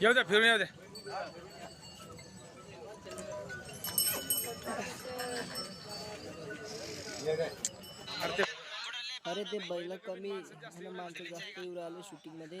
येऊ द्या फिरून येऊ द्या. अरे ते बैल कमी आणि माणसं जास्त येऊ राहिले शूटिंगमध्ये.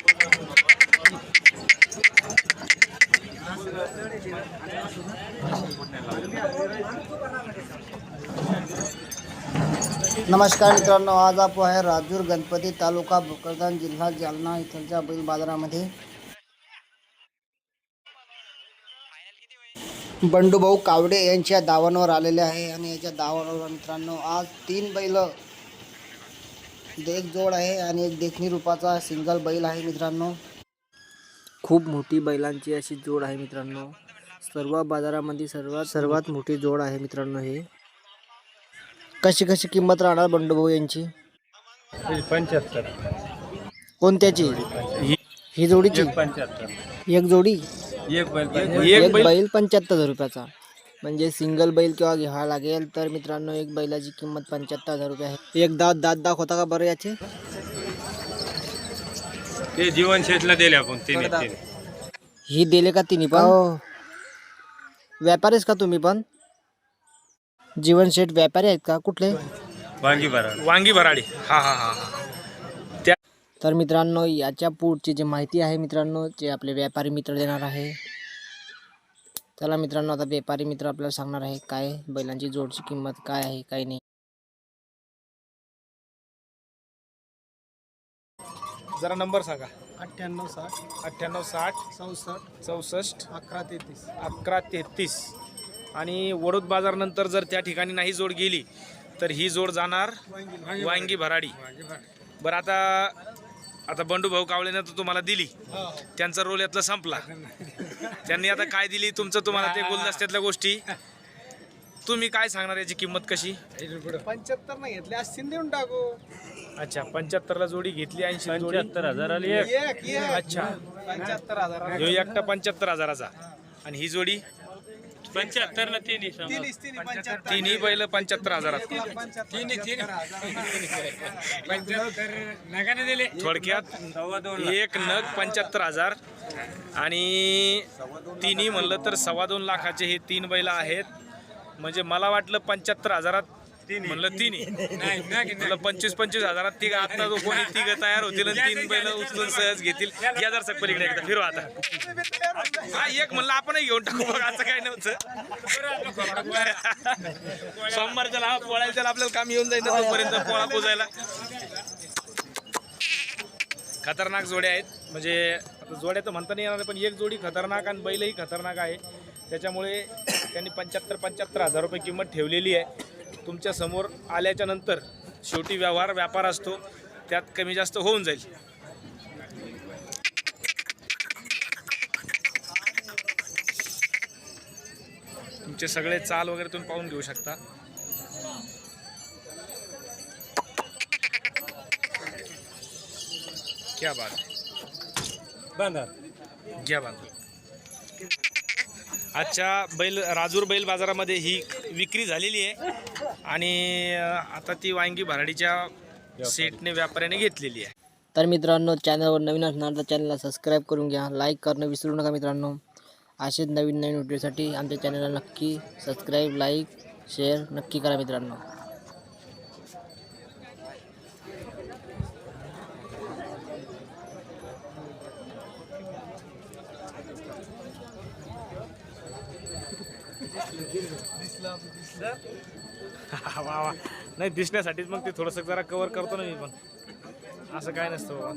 नमस्कार मित्रांनो आज आपण आहे राजूर गणपती तालुका भोकरदान जिल्हा जालना इथलच्या बैल बाजारामध्ये. बंडूभाऊ कावडे यांच्या दावांवर आलेले आहे आणि याच्या दावांवर मित्रांनो आज तीन बैल देख जोड आहे आणि एक देखणी रूपाचा सिंगल बैल आहे मित्रांनो. खूप मोठी बैलांची अशी जोड आहे मित्रांनो. सर्व बाजारामध्ये सर्वात सर्वात मोठी जोड आहे मित्रांनो हे. कशी कशी किंमत राहणार बंडूभाऊ यांची? पंच्याहत्तर. कोणत्याची? ही जोडीची? पंच्याहत्तर. एक जोडी? एक बैल एक बैल पंच्याहत्तर हजार रुपयाचा. म्हणजे सिंगल बैल किंवा घ्यावा लागेल तर मित्रांनो एक बैलाची किंमत पंच्याहत्तर हजार रुपये आहे. एक दात दात दाखवता का बरं याचे? ते जीवन शेतला दिले आपण तिने तिने ही दिले का तिन्ही पण? व्यापारीच का तुम्ही पण? जीवन शेठ व्यापारी आहेत का? कुठले? वांगी भराडी. वांगी भराडी. हा हा हा हा. त्या तर मित्रांनो याच्या पुढची जी माहिती आहे मित्रांनो जे आपले व्यापारी मित्र देणार आहे. चला मित्रांनो आता व्यापारी मित्र आपल्याला सांगणार आहे काय? बैलांची जोडची किंमत काय आहे काय नाही? जरा नंबर सांगा. अठ्ठ्याण्णव साठ. अठ्ठ्याण्णव साठ. चौसष्ट. चौसष्ट. अकरा तेहतीस. अकरा तेहतीस. आणि वडोद बाजार नंतर जर त्या ठिकाणी नाही जोड गेली तर ही जोड जाणार वांगी भराडी. बरं आता आता बंडू भाऊ कावळेनं तर तुम्हाला दिली. त्यांचा रोल यातला संपला. त्यांनी आता काय दिली तुमचं तुम्हाला ते गुलदस्त्यातल्या गोष्टी. तुम्ही काय सांगणार याची किंमत कशी? पंच्याहत्तर नाही घेतले असतील देऊन टाकू. अच्छा पंच्याहत्तरला जोडी घेतली ऐंशी पंच्याहत्तर हजार एक. एक अच्छा. पंच्याहत्तर हजार. ह्यो एकटा पंच्याहत्तर हजाराचा. आणि ही जोडी? पंच्याहत्तर ना तिन्ही तिन्ही तिन्ही पंच्याहत्तर तिन्ही बैल पंच्याहत्तर. हजारात थोडक्यात एक नग पंच्याहत्तर हजार. आणि तिन्ही म्हणलं तर सव्वा दोन लाखाचे हे तीन बैल आहेत. म्हणजे मला वाटलं पंच्याहत्तर हजारात म्हणलं तिन्ही. म्हणलं पंचवीस पंचवीस हजारात तिघ आता जो कोणी तिघ तयार होतील आणि तीन बैल उचलून सहज घेतील या जर सक पलीकडे एकदा. फिरू आता. हा एक म्हणलं आपणही घेऊन टाकू बघ असं काही नव्हतं. सोमवारच्या पोळ्याच्या आपल्याला काम येऊन जाईल तोपर्यंत पोळा पोजायला. खतरनाक जोड्या आहेत. म्हणजे जोड्या तर म्हणता नाही येणार पण एक जोडी खतरनाक आणि बैलही खतरनाक आहे. त्याच्यामुळे त्यांनी पंच्याहत्तर पंच्याहत्तर हजार रुपये किंमत ठेवलेली आहे. तुमच्यासमोर आल्याच्यानंतर शेवटी व्यवहार व्यापार असतो. त्यात कमी जास्त होऊन जाईल. तुमचे सगळे चाल वगैरे तुम्ही पाहून घेऊ शकता. क्या बात. बांधा. घ्या बांधा आजच्या बैल राजूर बैल बाजारामध्ये ही विक्री झालेली आहे. आणि आता ती वांगी भराडीच्या सेटने व्यापाऱ्याने घेतलेली आहे. तर मित्रांनो चॅनलवर नवीन असणार तर चॅनलला सबस्क्राईब करून घ्या लाईक करणं विसरू नका मित्रांनो. असेच नवीन नवीन व्हिडिओसाठी आमच्या चॅनलला नक्की सबस्क्राईब लाईक शेअर नक्की करा मित्रांनो. वा वा नाही दिसण्यासाठीच मग ते थोडंसं जरा कवर करतो ना मी पण. असं काय नसतं बाबा.